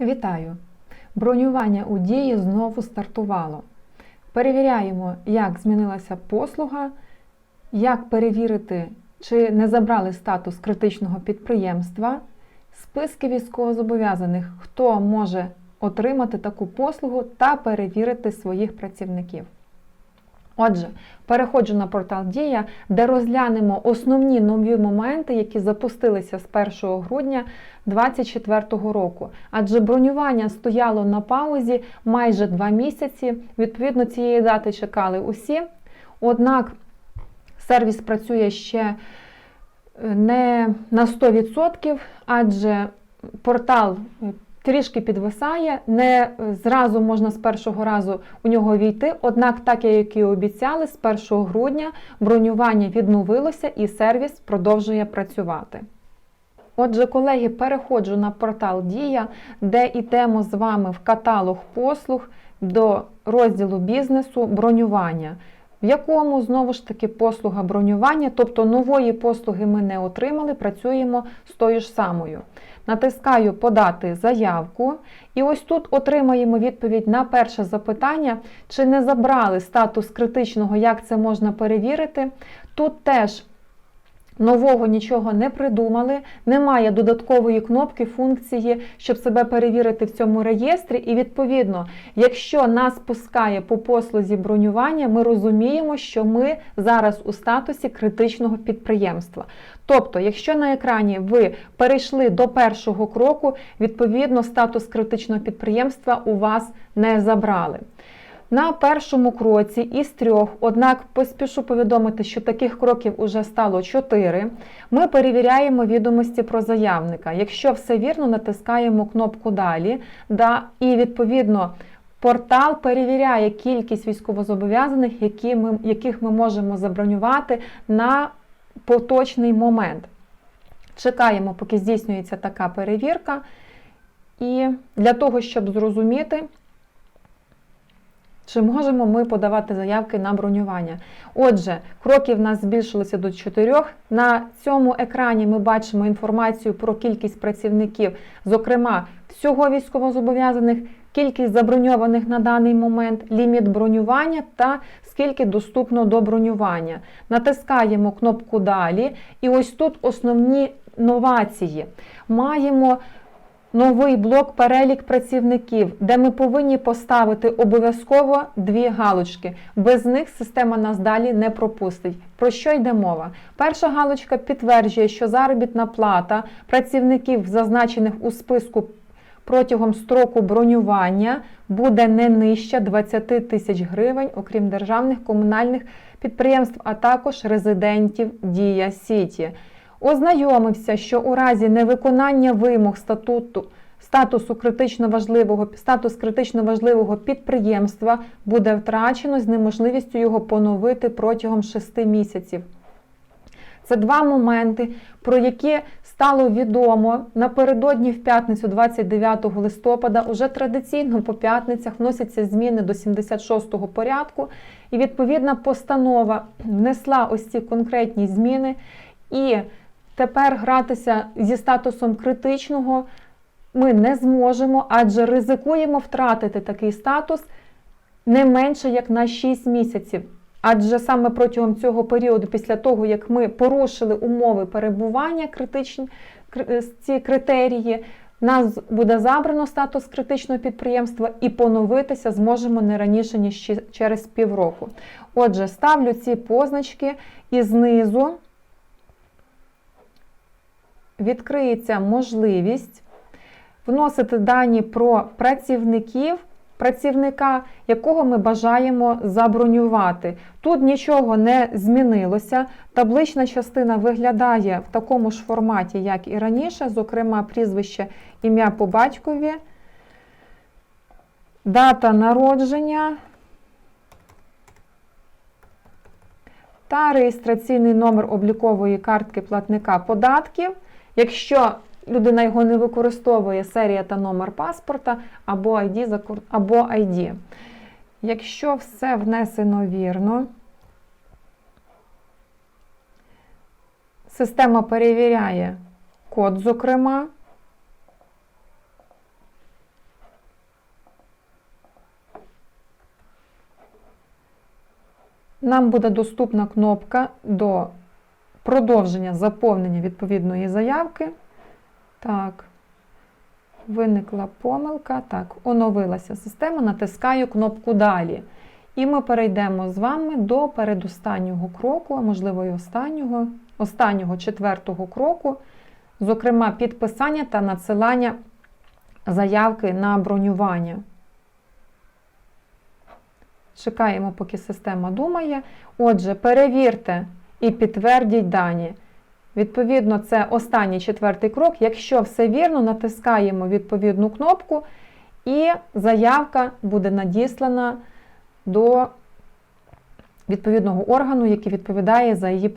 Вітаю! Бронювання у дії знову стартувало. Перевіряємо, як змінилася послуга, як перевірити, чи не забрали статус критичного підприємства, списки військовозобов'язаних, хто може отримати таку послугу та перевірити своїх працівників. Отже, переходжу на портал Дія, де розглянемо основні нові моменти, які запустилися з 1 грудня 2024 року. Адже бронювання стояло на паузі майже два місяці. Відповідно, цієї дати чекали усі. Однак сервіс працює ще е, не на 100%, адже портал трішки підвисає, не зразу можна з першого разу у нього війти. Однак, так як і обіцяли, з 1 грудня бронювання відновилося і сервіс продовжує працювати. Отже, колеги, переходжу на портал Дія, де йдемо з вами в каталог послуг до розділу бізнесу бронювання, в якому знову ж таки послуга бронювання, тобто нової послуги ми не отримали, працюємо з тою ж самою. Натискаю Подати заявку, і ось тут отримаємо відповідь на перше запитання, чи не забрали статус критичного, як це можна перевірити. Тут теж Нового нічого не придумали, немає додаткової кнопки, функції, щоб себе перевірити в цьому реєстрі. І відповідно, якщо нас пускає по послузі бронювання, ми розуміємо, що ми зараз у статусі критичного підприємства. Тобто, якщо на екрані ви перейшли до першого кроку, відповідно статус критичного підприємства у вас не забрали. На першому кроці із трьох, однак поспішу повідомити, що таких кроків уже стало чотири. Ми перевіряємо відомості про заявника. Якщо все вірно, натискаємо кнопку Далі. Да, І відповідно портал перевіряє кількість військовозобов'язаних, яких ми можемо забронювати на поточний момент. Чекаємо, поки здійснюється така перевірка. І для того, щоб зрозуміти, чи можемо ми подавати заявки на бронювання? Отже, кроків в нас збільшилося до 4. На цьому екрані ми бачимо інформацію про кількість працівників, зокрема, всього військовозобов'язаних, кількість заброньованих на даний момент, ліміт бронювання та скільки доступно до бронювання. Натискаємо кнопку Далі, і ось тут основні новації. Маємо новий блок перелік працівників, де ми повинні поставити обов'язково дві галочки. Без них система нас далі не пропустить. Про що йде мова? Перша галочка підтверджує, що заробітна плата працівників, зазначених у списку протягом строку бронювання, буде не нижче 20 тисяч гривень, окрім державних комунальних підприємств, а також резидентів Дія Сіті ознайомився, що у разі невиконання вимог статуту статусу критично важливого статус критично важливого підприємства буде втрачено з неможливістю його поновити протягом 6 місяців. Це два моменти, про які стало відомо напередодні в п'ятницю, 29 листопада. Уже традиційно по п'ятницях вносяться зміни до 76-го порядку, і відповідна постанова внесла ось ці конкретні зміни. І Тепер гратися зі статусом критичного ми не зможемо, адже ризикуємо втратити такий статус не менше як на 6 місяців. Адже саме протягом цього періоду, після того, як ми порушили умови перебування, критичні ці критерії, нас буде забрано статус критичного підприємства і поновитися зможемо не раніше, ніж через півроку. Отже, ставлю ці позначки і знизу відкриється можливість вносити дані про працівників, працівника, якого ми бажаємо забронювати. Тут нічого не змінилося. Таблична частина виглядає в такому ж форматі, як і раніше, зокрема, прізвище ім'я по батькові, дата народження. Та реєстраційний номер облікової картки платника податків. Якщо людина його не використовує, серія та номер паспорта або ID, або ID. Якщо все внесено вірно, система перевіряє код, зокрема. Нам буде доступна кнопка до продовження заповнення відповідної заявки. Так, виникла помилка. Так, оновилася система, натискаю кнопку Далі. І ми перейдемо з вами до передостаннього кроку, а можливо і останнього, останнього четвертого кроку, зокрема, підписання та надсилання заявки на бронювання. Чекаємо, поки система думає. Отже, перевірте і підтвердіть дані. Відповідно, це останній четвертий крок. Якщо все вірно, натискаємо відповідну кнопку, і заявка буде надіслана до відповідного органу, який відповідає за її,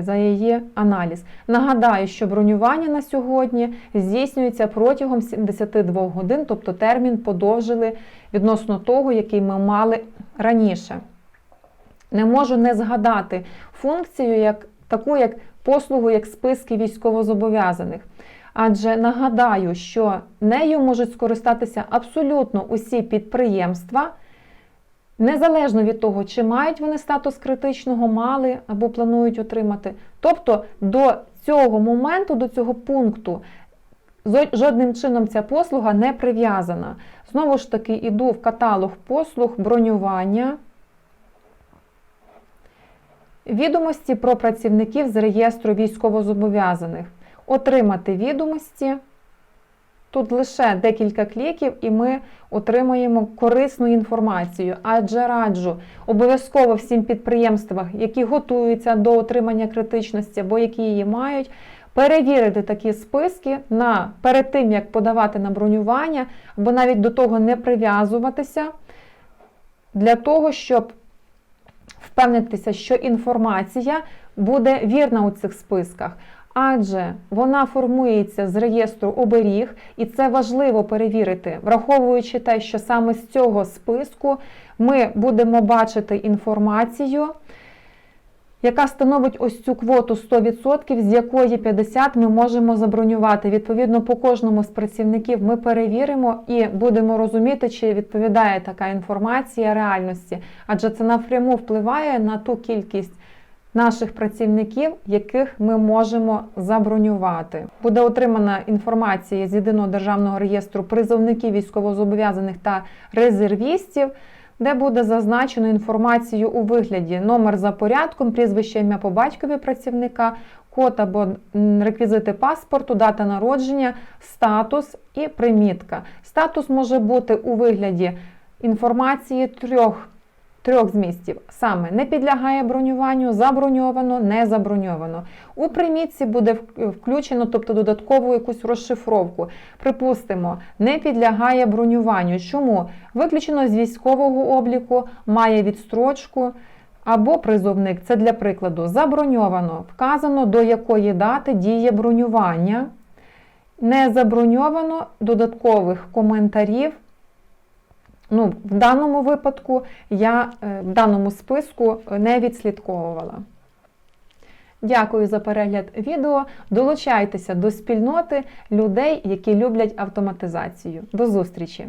за її аналіз. Нагадаю, що бронювання на сьогодні здійснюється протягом 72 годин, тобто термін подовжили відносно того, який ми мали раніше. Не можу не згадати функцію як таку, як послугу, як списки військовозобов'язаних. Адже нагадаю, що нею можуть скористатися абсолютно усі підприємства, незалежно від того, чи мають вони статус критичного, мали або планують отримати. Тобто до цього моменту, до цього пункту, жодним чином ця послуга не прив'язана. Знову ж таки, іду в каталог послуг бронювання. Відомості про працівників з реєстру військовозобов'язаних. Отримати відомості. Тут лише декілька кліків, і ми отримаємо корисну інформацію. Адже раджу обов'язково всім підприємствам, які готуються до отримання критичності або які її мають, перевірити такі списки на перед тим, як подавати на бронювання, або навіть до того не прив'язуватися, для того, щоб впевнитися, що інформація буде вірна у цих списках. Адже вона формується з реєстру оберіг, і це важливо перевірити, враховуючи те, що саме з цього списку ми будемо бачити інформацію, яка становить ось цю квоту 100%, з якої 50 ми можемо забронювати. Відповідно, по кожному з працівників ми перевіримо і будемо розуміти, чи відповідає така інформація реальності, адже це напряму впливає на ту кількість наших працівників, яких ми можемо забронювати. Буде отримана інформація з єдиного державного реєстру призовників військовозобов'язаних та резервістів, де буде зазначено інформацію у вигляді номер за порядком, прізвище ім'я по батькові працівника, код або реквізити паспорту, дата народження, статус і примітка. Статус може бути у вигляді інформації трьох трьох змістів. Саме не підлягає бронюванню, заброньовано, не заброньовано. У примітці буде включено, тобто додаткову якусь розшифровку. Припустимо, не підлягає бронюванню. Чому? Виключено з військового обліку, має відстрочку. Або призовник, це для прикладу, заброньовано, вказано, до якої дати діє бронювання. Не заброньовано додаткових коментарів Ну, в даному випадку я е, в даному списку не відслідковувала. Дякую за перегляд відео. Долучайтеся до спільноти людей, які люблять автоматизацію. До зустрічі!